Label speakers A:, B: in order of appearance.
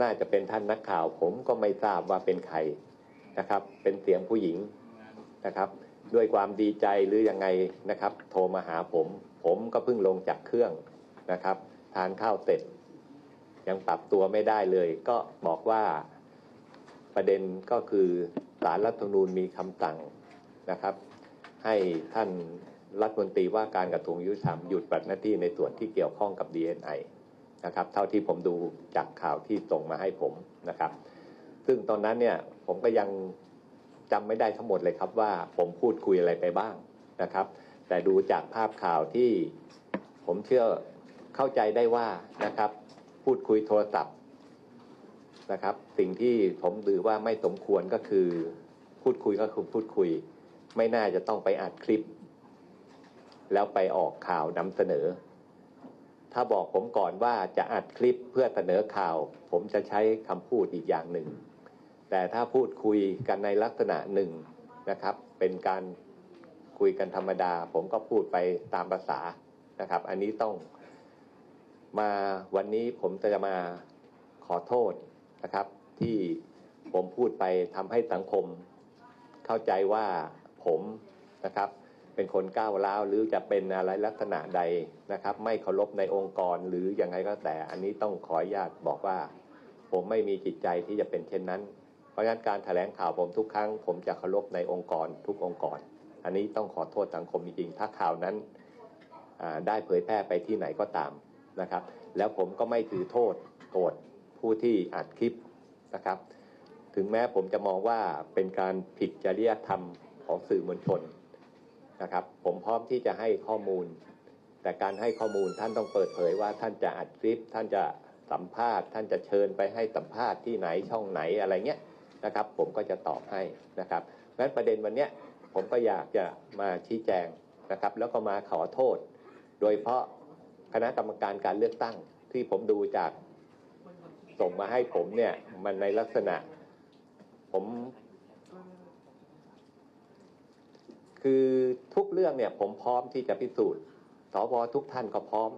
A: น่าจะเป็นท่านนักข่าว ผมก็ไม่ทราบว่าเป็นใครนะครับ เป็นเสียงผู้หญิงนะครับ ด้วยความดีใจหรือยังไงนะครับ โทรมาหาผม ผมก็เพิ่งลงจากเครื่องนะครับ ทานข้าวเสร็จ ยังปรับตัวไม่ได้เลย ก็บอกว่าประเด็นก็คือสารรัฐธรรมนูญมีคำสั่งนะครับ ให้ท่านรัฐมนตรีว่าการกระทรวงยุติธรรมหยุดปฏิบัติหน้าที่ในส่วนที่เกี่ยวข้องกับ DNI นะครับ เท่าที่ผมดูจากข่าวที่ส่งมาให้ผมนะครับ ซึ่งตอนนั้นเนี่ยผมก็ยังจำไม่ได้ทั้งหมดเลยครับว่าผมพูดคุยอะไรไปบ้างนะครับ แต่ดูจากภาพข่าวที่ผมเชื่อเข้าใจได้ว่านะครับ พูดคุยโทรศัพท์นะครับ สิ่งที่ผมถือว่าไม่สมควรก็คือ พูดคุยก็คือพูดคุย ไม่น่าจะต้องไปอัดคลิป แล้วไปออกข่าวนำเสนอ ถ้าบอกผมก่อนว่าจะอัดคลิปเพื่อเสนอข่าว ผมจะใช้คำพูดอีกอย่างหนึ่ง แต่ถ้าพูดคุยกันในลักษณะหนึ่งนะครับ เป็นการคุยกันธรรมดา ผมก็พูดไปตามภาษานะครับ อันนี้ต้องมาวันนี้ผมจะมาขอโทษนะครับ ที่ผมพูดไปทำให้สังคม เข้าใจว่าผมนะครับ เป็นคนก้าวร้าวหรือจะเป็นอะไรลักษณะใดนะครับ ไม่เคารพในองค์กรหรือยังไงก็แต่ อันนี้ต้องขออนุญาตบอกว่า ผมไม่มีจิตใจที่จะเป็นเช่นนั้น เพราะฉะนั้นการแถลงข่าวผมทุกครั้ง ผมจะเคารพในองค์กรทุกองค์กร อันนี้ต้องขอโทษสังคมจริงๆถ้าข่าวนั้นได้เผยแพร่ไปที่ไหนก็ตามนะครับ แล้วผมก็ไม่ถือโทษโกรธผู้ที่อัดคลิปนะครับ ถึงแม้ผมจะมองว่าเป็นการผิดจริยธรรมของสื่อมวลชน นะครับ ผมพร้อมที่จะให้ข้อมูล แต่การให้ข้อมูลท่านต้องเปิดเผยว่าท่านจะอัดคลิป ท่านจะสัมภาษณ์ ท่านจะเชิญไปให้สัมภาษณ์ที่ไหนช่องไหนอะไรเงี้ยนะครับ ผมก็จะตอบให้นะครับเพราะฉะนั้นประเด็นวันเนี้ยผมก็อยากจะมาชี้แจงนะครับ แล้วก็มาขอโทษ โดยเฉพาะคณะกรรมการการเลือกตั้งที่ผมดูจากส่งมาให้ผมเนี่ยมันในลักษณะ ผม คือ กเรื่องเนี่ยผมพร้อมที่จะพิสูจน์สวทุกท่านก็พร้อม